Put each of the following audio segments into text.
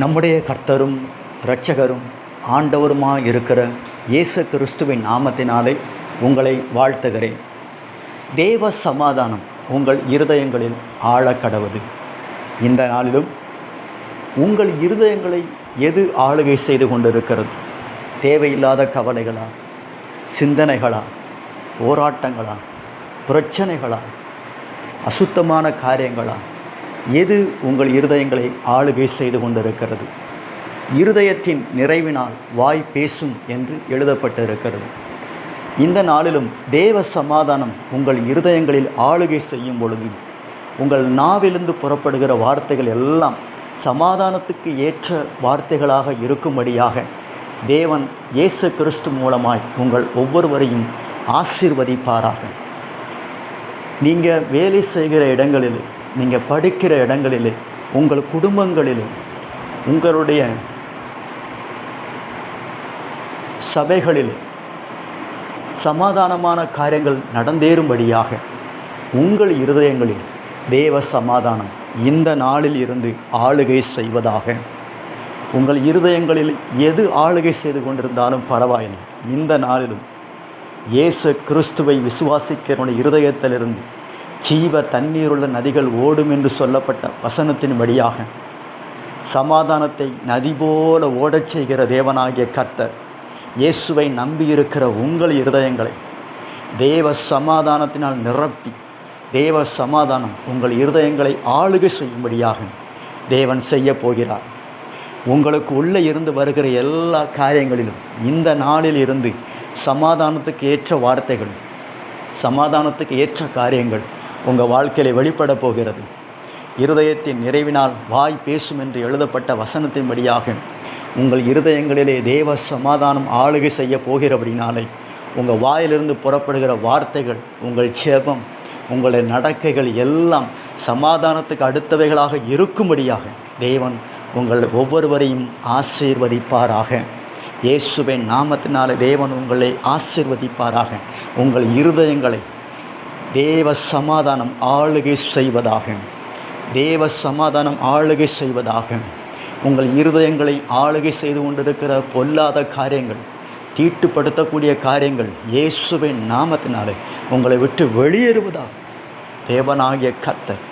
நம்முடைய கர்த்தரும் இரட்சகரும் ஆண்டவருமாக இருக்கிற இயேசு கிறிஸ்துவின் நாமத்தினாலே உங்களை வாழ்த்துகிறேன். தேவ சமாதானம் உங்கள் இருதயங்களில் ஆழக்கடவுது. இந்த நாளிலும் உங்கள் இருதயங்களை எது ஆளுகை செய்து கொண்டிருக்கிறது? தேவையில்லாத கவலைகளா சிந்தனைகளா போராட்டங்களா பிரச்சனைகளா அசுத்தமான காரியங்களா எது உங்கள் இருதயங்களை ஆளுகை செய்து கொண்டிருக்கிறது? இருதயத்தின் நிறைவினால் வாய் பேசும் என்று எழுதப்பட்டிருக்கிறது. இந்த நாளிலும் தேவ சமாதானம் உங்கள் இருதயங்களில் ஆளுகை செய்யும் பொழுது உங்கள் நாவிலிருந்து புறப்படுகிற வார்த்தைகள் எல்லாம் சமாதானத்துக்கு ஏற்ற வார்த்தைகளாக இருக்கும்படியாக தேவன் இயேசு கிறிஸ்து மூலமாய் உங்கள் ஒவ்வொருவரையும் ஆசீர்வதிப்பாராக. நீங்கள் வேலை செய்கிற இடங்களில் நீங்கள் படிக்கிற இடங்களிலே உங்கள் குடும்பங்களிலே உங்களுடைய சபைகளில் சமாதானமான காரியங்கள் நடந்தேறும்படியாக உங்கள் இருதயங்களில் தேவ சமாதானம் இந்த நாளில் இருந்து ஆளுகை செய்வதாக. உங்கள் இருதயங்களில் எது ஆளுகை செய்து கொண்டிருந்தாலும் பரவாயில்லை. இந்த நாளிலும் இயேசு கிறிஸ்துவை விசுவாசிக்கிறவனுடைய இருதயத்திலிருந்து ஜீவ தண்ணீருள்ள நதிகள் ஓடும் என்று சொல்லப்பட்ட வசனத்தின் வழியாக சமாதானத்தை நதி போல ஓடச் செய்கிற தேவனாகிய கர்த்தர் இயேசுவை நம்பியிருக்கிற உங்கள் இருதயங்களை தேவ சமாதானத்தினால் நிரப்பி தேவ சமாதானம் உங்கள் இருதயங்களை ஆளுகை செய்யும்படியாக தேவன் செய்ய போகிறார். உங்களுக்கு உள்ளே இருந்து வருகிற எல்லா காரியங்களிலும் இந்த நாளில் இருந்து சமாதானத்துக்கு ஏற்ற வார்த்தைகள் சமாதானத்துக்கு ஏற்ற காரியங்கள் உங்கள் வாழ்க்கையில் வெளிப்பட போகிறது. இருதயத்தின் நிறைவினால் வாய் பேசும் என்று எழுதப்பட்ட வசனத்தின்படியாக உங்கள் இருதயங்களிலே தேவ சமாதானம் ஆளுகை செய்ய போகிறபடினாலே உங்கள் வாயிலிருந்து புறப்படுகிற வார்த்தைகள் உங்கள் சேபம் உங்களுடைய நடக்கைகள் எல்லாம் சமாதானத்துக்கு அடுத்தவைகளாக இருக்கும்படியாக தேவன் உங்கள் ஒவ்வொருவரையும் ஆசீர்வதிப்பாராக. இயேசுவின் நாமத்தினாலே தேவன் உங்களை ஆசிர்வதிப்பாராக. உங்கள் இருதயங்களை தேவ சமாதானம் ஆளுகை செய்வதாக தேவ சமாதானம் ஆளுகை செய்வதாக உங்கள் இருதயங்களை ஆளுகை செய்து கொண்டிருக்கிற பொல்லாத காரியங்கள் தீட்டுப்படுத்தக்கூடிய காரியங்கள் இயேசுவின் நாமத்தினாலே உங்களை விட்டு வெளியேறுவதாக தேவனாகிய கத்தர்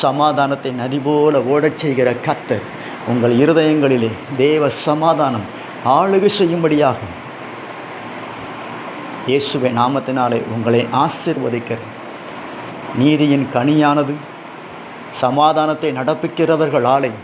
சமாதானத்தை நதி போல ஓடச் செய்கிற கத்தர் உங்கள் இருதயங்களிலே தேவ சமாதானம் ஆளுகை செய்யும்படியாக இயேசுவை நாமத்தினாலே உங்களை ஆசிர்வதிக்கிறேன். நீதியின் கனியானது சமாதானத்தை நடப்பிக்கிறவர்களாலே.